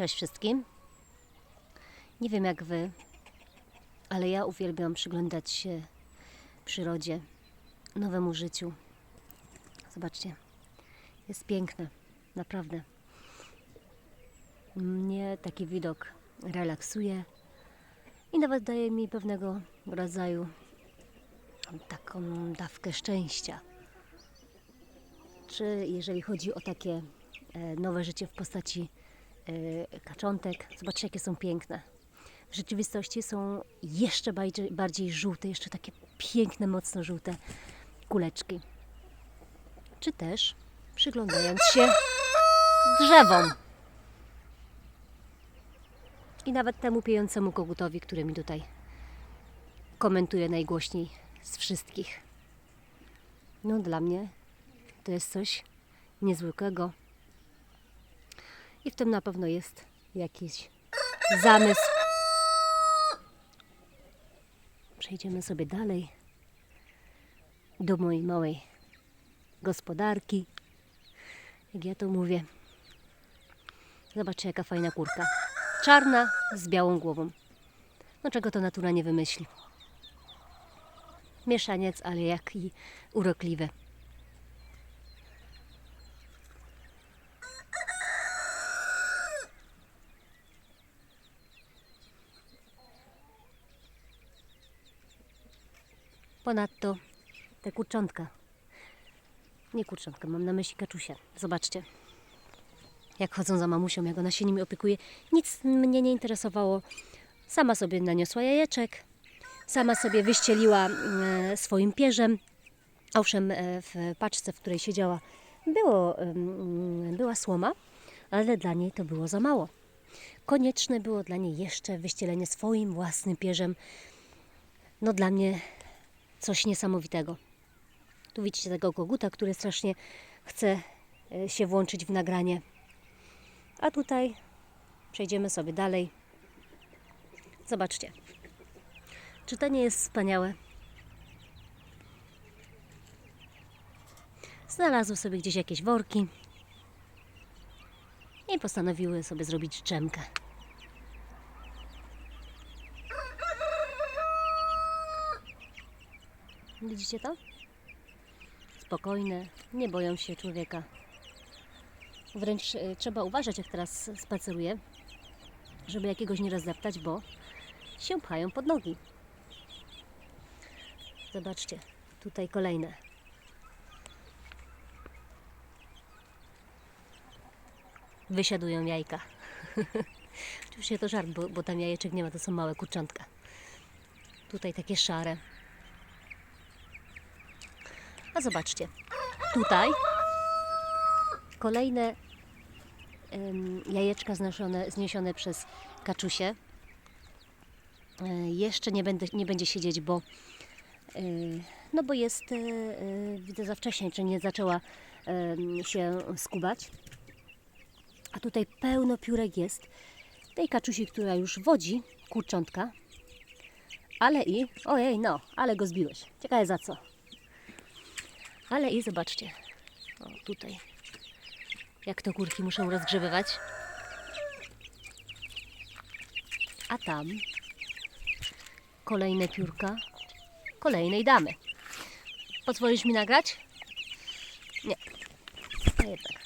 Cześć wszystkim. Nie wiem jak wy, ale ja uwielbiam przyglądać się przyrodzie, nowemu życiu. Zobaczcie, jest piękne, naprawdę. Mnie taki widok relaksuje i nawet daje mi pewnego rodzaju taką dawkę szczęścia. Czy jeżeli chodzi o takie e, nowe życie w postaci kaczątek, zobaczcie jakie są piękne. W rzeczywistości są jeszcze bardziej, bardziej żółte, jeszcze takie piękne, mocno żółte kuleczki. Czy też przyglądając się drzewom. I nawet temu piejącemu kogutowi, który mi tutaj komentuje najgłośniej z wszystkich. No dla mnie to jest coś niezwykłego. I w tym na pewno jest jakiś zamysł. Przejdziemy sobie dalej do mojej małej gospodarki. Jak ja to mówię. Zobaczcie, jaka fajna kurka. Czarna z białą głową. No czego to natura nie wymyśli. Mieszaniec, ale jak i urokliwe. Ponadto te kurczątka. Nie kurczątka, mam na myśli kaczusie. Zobaczcie, jak chodzą za mamusią, jak ona się nimi opiekuje. Nic mnie nie interesowało. Sama sobie naniosła jajeczek, sama sobie wyścieliła e, swoim pierzem. Owszem, e, w paczce, w której siedziała, było, em, była słoma, ale dla niej to było za mało. Konieczne było dla niej jeszcze wyścielenie swoim własnym pierzem. No dla mnie coś niesamowitego. Tu widzicie tego koguta, który strasznie chce e, się włączyć w nagranie. A tutaj przejdziemy sobie dalej. Zobaczcie. Czy to nie jest wspaniałe? Znalazły sobie gdzieś jakieś worki i postanowiły sobie zrobić dżemkę. Widzicie to? Spokojne, nie boją się człowieka. Wręcz e, trzeba uważać, jak teraz spaceruję, żeby jakiegoś nie rozdeptać, bo się pchają pod nogi. Zobaczcie, tutaj kolejne. Wysiadują jajka. Oczywiście to żart, bo, bo tam jajeczek nie ma, to są małe kurczątka. Tutaj takie szare. A zobaczcie, tutaj kolejne em, jajeczka znoszone, zniesione przez kaczusie. E, jeszcze nie, będę, nie będzie siedzieć, bo e, no bo jest, e, widzę za wcześnie, czy nie zaczęła się skubać. A tutaj pełno piórek jest tej kaczusi, która już wodzi kurczątka. Ale i, ojej, no, ale go zbiłeś. Ciekawe za co. Ale i zobaczcie, o tutaj, jak to kurki muszą rozgrzebywać. A tam kolejne piórka kolejnej damy. Pozwolisz mi nagrać? Nie. A jednak.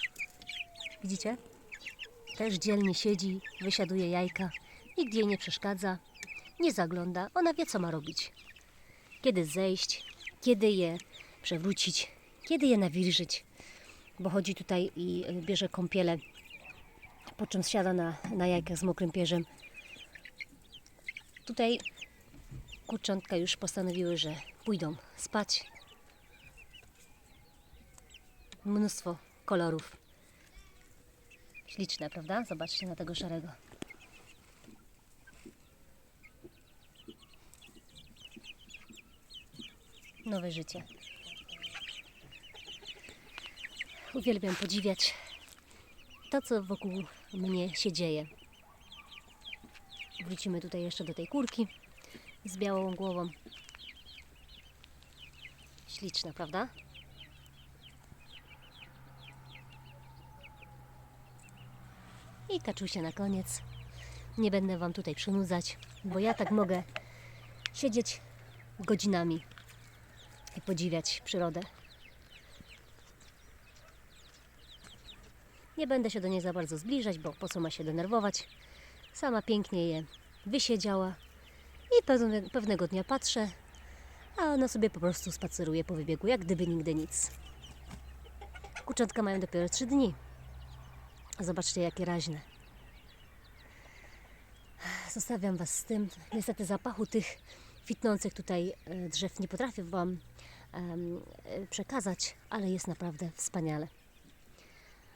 Widzicie? Też dzielnie siedzi, wysiaduje jajka. Nikt jej nie przeszkadza, nie zagląda. Ona wie, co ma robić. Kiedy zejść, kiedy je przewrócić, kiedy je nawilżyć. Bo chodzi tutaj i y, bierze kąpiele, po czym siada na, na jajkach z mokrym pierzem. Tutaj kurczątka już postanowiły, że pójdą spać. Mnóstwo kolorów. Śliczne, prawda? Zobaczcie na tego szarego. Nowe życie. Uwielbiam podziwiać to, co wokół mnie się dzieje. Wrócimy tutaj jeszcze do tej kurki z białą głową. Śliczna, prawda? I kaczusia na koniec. Nie będę Wam tutaj przynudzać, bo ja tak mogę siedzieć godzinami i podziwiać przyrodę. Nie będę się do niej za bardzo zbliżać, bo po co ma się denerwować. Sama pięknie je wysiedziała i pewne, pewnego dnia patrzę, a ona sobie po prostu spaceruje po wybiegu, jak gdyby nigdy nic. Kurczątka mają dopiero 3 dni. Zobaczcie, jakie raźne. Zostawiam Was z tym. Niestety zapachu tych kwitnących tutaj e, drzew nie potrafię Wam e, przekazać, ale jest naprawdę wspaniale.